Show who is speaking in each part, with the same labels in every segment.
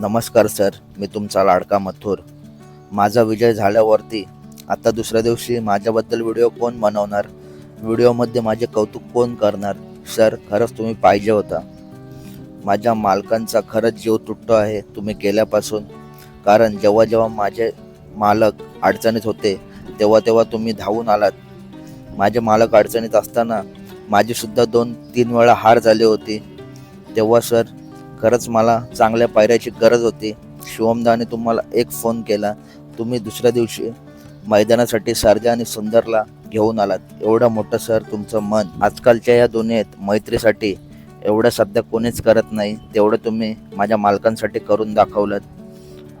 Speaker 1: नमस्कार सर. मी तुमचा लाडका मथुर. माझा विजय झाल्यावरती आता दुसऱ्या दिवशी माझ्याबद्दल व्हिडिओ कोण बनवणार? व्हिडिओमध्ये माझे कौतुक कोण करणार? सर खरंच तुम्ही पाहिजे होता. माझ्या मालकांचा खरंच जीव तुटतो आहे तुम्ही केल्यापासून. कारण जेव्हा जेव्हा माझे मालक अडचणीत होते तेव्हा तेव्हा तुम्ही धावून आलात. माझे मालक अडचणीत असताना माझीसुद्धा दोन तीन वेळा हार झाली होती. तेव्हा सर खरंच मला चांगल्या पायऱ्याची गरज होती. शिवमदाने तुम्हाला एक फोन केला. तुम्ही दुसऱ्या दिवशी मैदानासाठी सारजा आणि सुंदरला घेऊन आलात. एवढं मोठं सर तुमचं मन आजकालच्या या दुनियेत मैत्रीसाठी एवढं सध्या कोणीच करत नाही. तेवढं तुम्ही माझ्या मालकांसाठी करून दाखवलं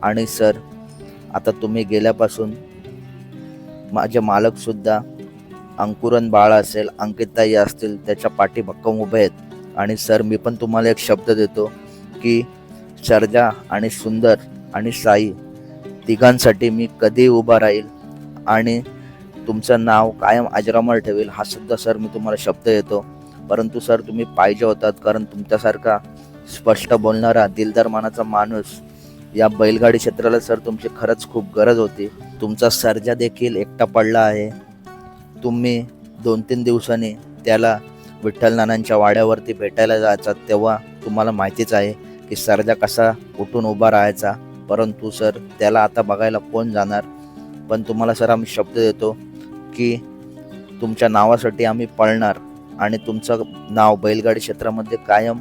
Speaker 1: आणि सर आता तुम्ही गेल्यापासून माझे मालकसुद्धा अंकुरन बाळ असेल अंकिताई असतील त्याच्या पाठी भक्कम उभे आहेत. आणि सर मी पण तुम्हाला एक शब्द देतो. की सर्जा आणि सुंदर आणि साई तिघांसाठी मी कधी उभा राहील आणि तुमचं नाव कायम अजरामर ठेवेल हा सुद्धा सर मी तुम्हाला शब्द येतो परंतु सर तुम्ही पाहिजे होतात कारण तुमच्यासारखा स्पष्ट बोलणारा दिलदार मानाचा माणूस या बैलगाडी क्षेत्राला सर तुमची खरंच खूप गरज होती. तुमचा सर्जा देखील एकटा पडला आहे. तुम्ही दोन तीन दिवसांनी त्याला विठ्ठल नानांच्या वाड्यावरती भेटायला जायचा तेव्हा तुम्हाला माहितीच आहे. की सर्जा कसा उठून उभा राहायचा. परंतु सर त्याला आता बघायला कोण जाणार? पण तुम्हाला सर आम्ही शब्द देतो की तुमच्या नावासाठी आम्ही पळणार आणि तुमचं नाव बैलगाडी क्षेत्रामध्ये कायम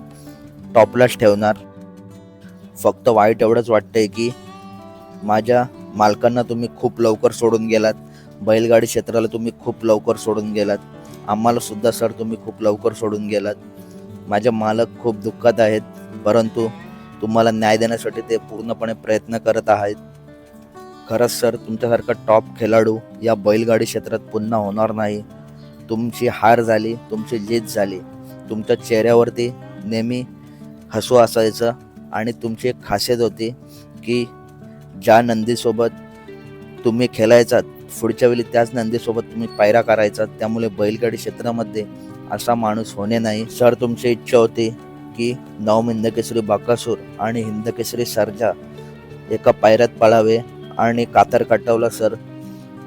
Speaker 1: टॉपलाच ठेवणार. फक्त वाईट एवढंच वाटतंय की माझ्या मालकांना तुम्ही खूप लवकर सोडून गेलात. बैलगाडी क्षेत्राला तुम्ही खूप लवकर सोडून गेलात. आम्हाला सुद्धा सर तुम्ही खूप लवकर सोडून गेलात. माझे मालक खूप दुःखात आहेत. परंतु तुम्हाला न्याय देण्यासाठी ते पूर्णपणे प्रयत्न करत आहेत. खरंच सर तुमच्यासारखा टॉप खेळाडू या बैलगाडी क्षेत्रात पुन्हा होणार नाही. तुमची हार झाली तुमची जीत झाली. तुमच्या चेहऱ्यावरती नेहमी हसू असायचं आणि तुमची एक खासियत होती की ज्या नंदीसोबत तुम्ही खेळायचात पुढच्या वेळी त्याच नंदीसोबत तुम्ही पायरा करायचा त्यामुळे बैलगाडी क्षेत्रामध्ये असा माणूस होणे नाही. सर तुमची इच्छा होती की नवम हिंदकेसरी बाकासूर आणि हिंदकेसरी सरजा एका पायऱ्यात पळावे आणि कातर काटवला सर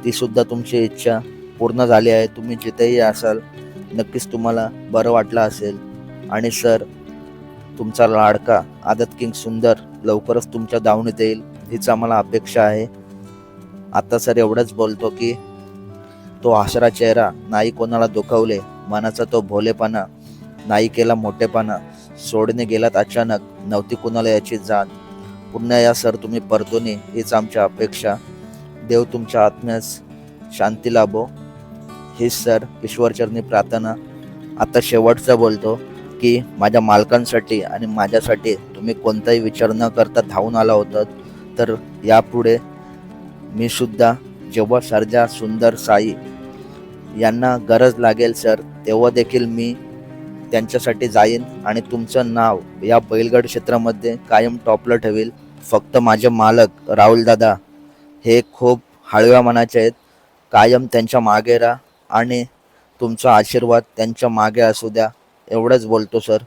Speaker 1: ती सुद्धा तुमची इच्छा पूर्ण झाली आहे. तुम्ही जिथेही असाल नक्कीच तुम्हाला बरं वाटलं असेल. आणि सर तुमचा लाडका आदत किंग सुंदर लवकरच तुमच्या दावणीत येईल हीच आम्हाला अपेक्षा आहे. आता सर एवढंच बोलतो की तो आसरा चेहरा नाही कोणाला दुखवले. मनाचा तो भोलेपणा नाही केला मोठेपणा सोडणे गेलात अचानक. नव्हती कुणाला याची जाण. पुन्हा या सर तुम्ही परतोने हीच आमच्या अपेक्षा. देव तुमच्या आत्म्यास शांती लाभो. हीच सर ईश्वरचरणी प्रार्थना. आता शेवटचं बोलतो की माझ्या मालकांसाठी आणि माझ्यासाठी तुम्ही कोणताही विचार न करता धावून आला होतात. तर यापुढे मी सुद्धा जेव्हा सरजा सुंदर साई यांना गरज लागेल सर तेव्हा देखील मी त्यांच्यासाठी जाईन आणि तुमचं नाव या बैलगड क्षेत्रामध्ये कायम टॉपला ठेवेल. फक्त माझे मालक राहुल दादा हे खूप हळव्या मनाचे आहेत. कायम त्यांच्या मागे राहा आणि तुमचा आशीर्वाद त्यांच्या मागे असू द्या. एवढंच बोलतो सर.